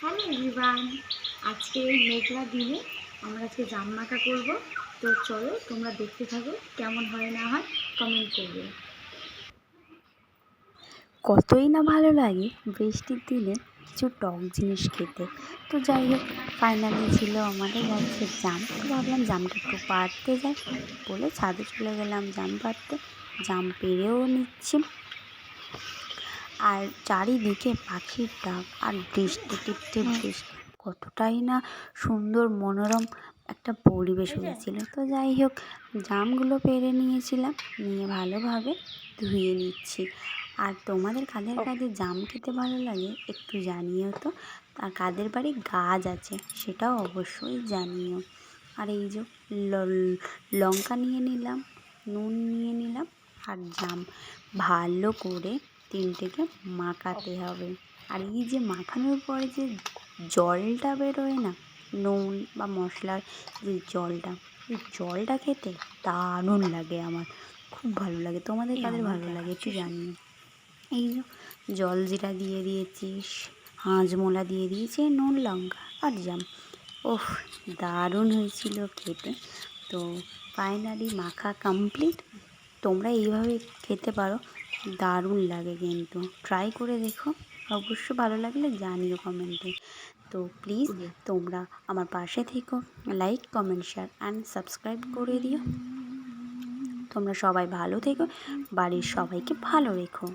Hello everyone আজকে এই মেঘলা দিনে আমরা আজকে জাম মাখা করব। তো চলো তোমরা দেখতে থাকো কেমন হয় না হয় কমেন্ট করবে। কতই না ভালো লাগে বৃষ্টির দিনে কিছু টক জিনিস খেতে। তো যাই হোক ফাইনালি ছিল আমাদের গাছে জাম। তো ভাবলাম জামটা একটু পাড়তে যাই। বলে ছাদে চলে গেলাম জাম পাড়তে। জাম পেরেও নিচ্ছি। আর চারিদিকে পাখির ডাক আর বৃষ্টি টিপটে বৃষ্টি। কতটাই না সুন্দর মনোরম একটা পরিবেশ হয়েছিল। তো যাই হোক জামগুলো পেরে নিয়েছিলাম নিয়ে ভালোভাবে ধুয়ে নিচ্ছি। আর তোমাদের কাদের কাদের জাম খেতে ভালো লাগে একটু জানিও তো। আর কাদের বাড়ি গাছ আছে সেটাও অবশ্যই জানিও। আর এই যে লঙ্কা নিয়ে নিলাম নুন নিয়ে নিলাম আর জাম। ভালো করে তিনটেকে মাখাতে হবে। আর এই যে মাখানোর পরে যে জলটা বেরোয় না নুন বা মশলার যে জলটা ওই জলটা খেতে দারুণ লাগে আমার। খুব ভালো লাগে। তোমাদের কাদের ভালো লাগে একটু জানিও। এই যে জল জিরা দিয়ে দিয়েছি হাঁজমোলা দিয়ে দিয়েছি নুন লঙ্কা আর জাম। ওহ দারুণ হয়েছিল খেতে। তো ফাইনালি মাখা কমপ্লিট তোমরা এইভাবে খেতে পারো। দারুণ লাগে কিন্তু। ট্রাই করে দেখো। অবশ্য ভালো লাগলে জানিও কমেন্টে। তো প্লিজ তোমরা আমার পাশে থেকো। Like comment share and subscribe করে দিও। তোমরা সবাই ভালো থেকো। বাড়ির সবাইকে ভালো রেখো।